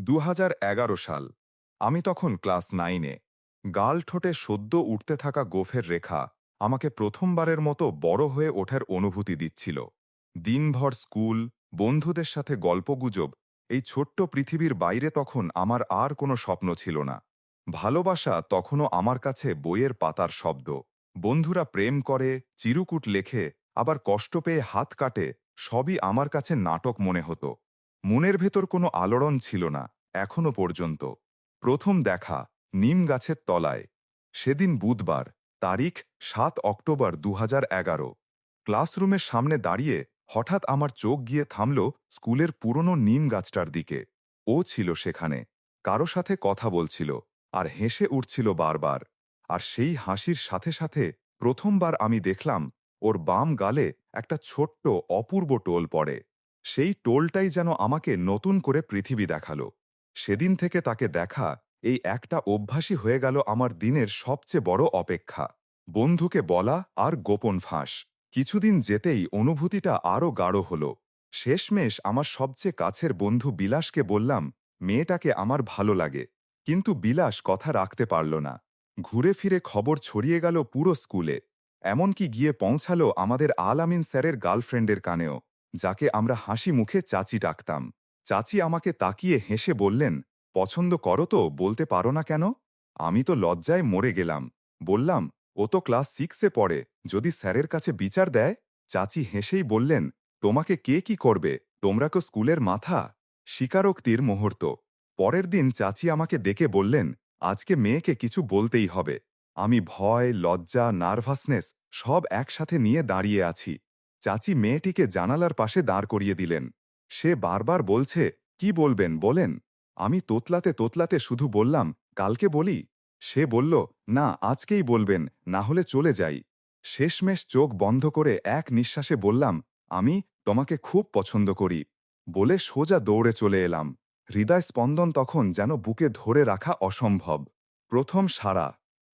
দু হাজার এগারো সাল। আমি তখন ক্লাস নাইনে। গাল ঠোঁটে সদ্য উঠতে থাকা গোফের রেখা আমাকে প্রথমবারের মতো বড় হয়ে ওঠার অনুভূতি দিচ্ছিল। দিনভর স্কুল, বন্ধুদের সাথে গল্পগুজব, এই ছোট্ট পৃথিবীর বাইরে তখন আমার আর কোনো স্বপ্ন ছিল না। ভালোবাসা তখনও আমার কাছে বইয়ের পাতার শব্দ। বন্ধুরা প্রেম করে, চিরুকুট লেখে, আবার কষ্ট পেয়ে হাত কাটে, সবই আমার কাছে নাটক মনে হতো। মনের ভেতর কোনো আলোড়ন ছিল না, এখনও পর্যন্ত। প্রথম দেখা, নিম গাছের তলায়। সেদিন বুধবার, তারিখ, সাত অক্টোবর দু হাজার এগারো। ক্লাসরুমের সামনে দাঁড়িয়ে হঠাৎ আমার চোখ গিয়ে থামল স্কুলের পুরনো নিম গাছটার দিকে। ও ছিল সেখানে, কারও সাথে কথা বলছিল, আর হেসে উঠছিল বারবার। আর সেই হাসির সাথে সাথে প্রথমবার আমি দেখলাম, ওর বাম গালে একটা ছোট্ট অপূর্ব টোল পড়ে। সেই টোলটাই যেন আমাকে নতুন করে পৃথিবী দেখাল। সেদিন থেকে তাকে দেখা এই একটা অভ্যাসই হয়ে গেল আমার দিনের সবচেয়ে বড় অপেক্ষা। বন্ধুকে বলা আর গোপন ফাঁস। কিছুদিন যেতেই অনুভূতিটা আরও গাঢ় হল। শেষমেশ আমার সবচেয়ে কাছের বন্ধু বিলাসকে বললাম, মেয়েটাকে আমার ভালো লাগে। কিন্তু বিলাস কথা রাখতে পারল না। ঘুরে ফিরে খবর ছড়িয়ে গেল পুরো স্কুলে। এমনকি গিয়ে পৌঁছালো আমাদের আল আমিন স্যারের গার্লফ্রেন্ডের কানেও। যাকে আমরা হাসি মুখে চাচি ডাকতাম। চাচি আমাকে তাকিয়ে হেসে বললেন, পছন্দ করো তো, বলতে পারো না কেন? আমি তো লজ্জায় মরে গেলাম। বললাম, ও তো ক্লাস সিক্সে পড়ে, যদি স্যারের কাছে বিচার দেয়? চাচি হেসেই বললেন, তোমাকে কে কি করবে? তোমরা কো স্কুলের মাথা। স্বীকারোক্তির মুহূর্ত। পরের দিন চাচি আমাকে ডেকে বললেন, আজকে মেয়েকে কিছু বলতেই হবে। আমি ভয়, লজ্জা, নার্ভাসনেস সব একসাথে নিয়ে দাঁড়িয়ে আছি। চাচি মেয়েটিকে জানালার পাশে দাঁড় করিয়ে দিলেন। সে বারবার বলছে, কি বলবেন, বলেন। আমি তোতলাতে তোতলাতে শুধু বললাম, কালকে বলি? সে বলল, না, আজকেই বলবেন, না হলে চলে যাই। শেষমেশ চোখ বন্ধ করে এক নিঃশ্বাসে বললাম, আমি তোমাকে খুব পছন্দ করি। বলে সোজা দৌড়ে চলে এলাম। হৃদয় স্পন্দন তখন যেন বুকে ধরে রাখা অসম্ভব। প্রথম সারা।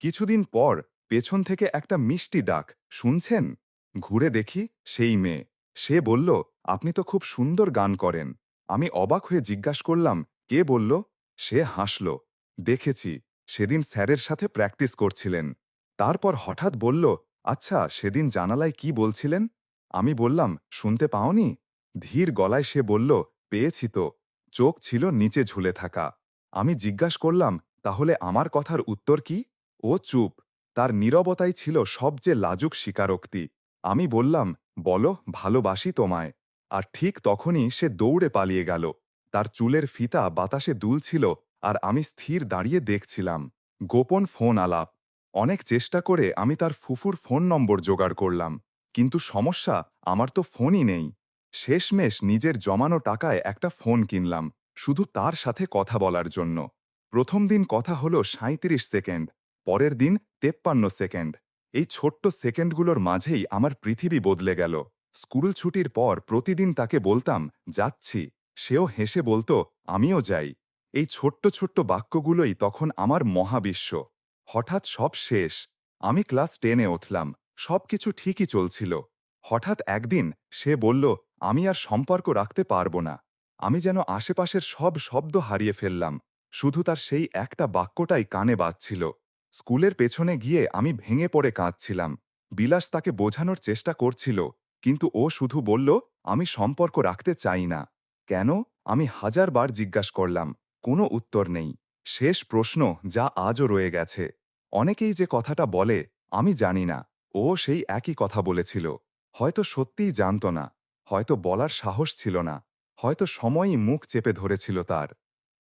কিছুদিন পর পেছন থেকে একটা মিষ্টি ডাক, শুনছেন? ঘুরে দেখি সেই মেয়ে। সে বলল, আপনি তো খুব সুন্দর গান করেন। আমি অবাক হয়ে জিজ্ঞাস করলাম, কে বলল? সে হাসল, দেখেছি, সেদিন স্যারের সাথে প্র্যাকটিস করছিলেন। তারপর হঠাৎ বলল আচ্ছা সেদিন জানালায় কি বলছিলেন? আমি বললাম, শুনতে পাওনি? ধীর গলায় সে বলল, পেয়েছি তো, চোখ ছিল নিচে ঝুলে থাকা। আমি জিজ্ঞাসা করলাম, তাহলে আমার কথার উত্তর কি? ও চুপ, তার নীরবতাই ছিল সবচেয়ে লাজুক স্বীকারোক্তি। আমি বললাম, বলো, ভালোবাসি তোমায়। আর ঠিক তখনই সে দৌড়ে পালিয়ে গেল। তার চুলের ফিতা বাতাসে দুলছিল আর আমি স্থির দাঁড়িয়ে দেখছিলাম। গোপন ফোন আলাপ। অনেক চেষ্টা করে আমি তার ফুফুর ফোন নম্বর জোগাড় করলাম। কিন্তু সমস্যা, আমার তো ফোনই নেই। শেষমেশ নিজের জমানো টাকায় একটা ফোন কিনলাম, শুধু তার সাথে কথা বলার জন্য। প্রথম দিন কথা হলো সাঁত্রিশ সেকেন্ড, পরের দিন তেপ্পান্ন সেকেন্ড। এই ছোট্ট সেকেন্ডগুলোর মাঝেই আমার পৃথিবী বদলে গেল। স্কুল ছুটির পর প্রতিদিন তাকে বলতাম, যাচ্ছি। সেও হেসে বলতো, আমিও যাই। এই ছোট্ট ছোট্ট বাক্যগুলোই তখন আমার মহাবিশ্ব। হঠাৎ সব শেষ। আমি ক্লাস টেনে উঠলাম। সব কিছু ঠিকই চলছিল। হঠাৎ একদিন সে বলল, আমি আর সম্পর্ক রাখতে পারব না। আমি যেন আশেপাশের সব শব্দ হারিয়ে ফেললাম। শুধু তার সেই একটা বাক্যটাই কানে বাজছিল। স্কুলের পেছনে গিয়ে আমি ভেঙে পড়ে কাঁদছিলাম। বিলাস তাকে বোঝানোর চেষ্টা করছিল, কিন্তু ও শুধু বলল, আমি সম্পর্ক রাখতে চাই না। কেন? আমি হাজারবার জিজ্ঞাসা করলাম, কোনো উত্তর নেই। শেষ প্রশ্ন যা আজও রয়ে গেছে। অনেকেই যে কথাটা বলে, আমি জানি না। ও সেই একই কথা বলেছিল। হয়তো সত্যিই জানত না, হয়তো বলার সাহস ছিল না, হয়তো সময়ই মুখ চেপে ধরেছিল তার।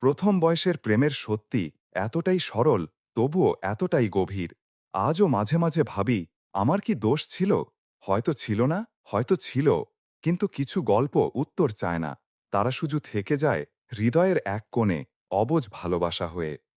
প্রথম বয়সের প্রেমের সত্যি এতটাই সরল তবুও এতটাই গভীর। আজও মাঝে মাঝে ভাবি, আমার কি দোষ ছিল? হয়তো ছিল না, হয়তো ছিল, কিন্তু কিছু গল্প উত্তর চায় না। তারা শুধু থেকে যায় হৃদয়ের এক কোণে অবজ ভালোবাসা হয়ে।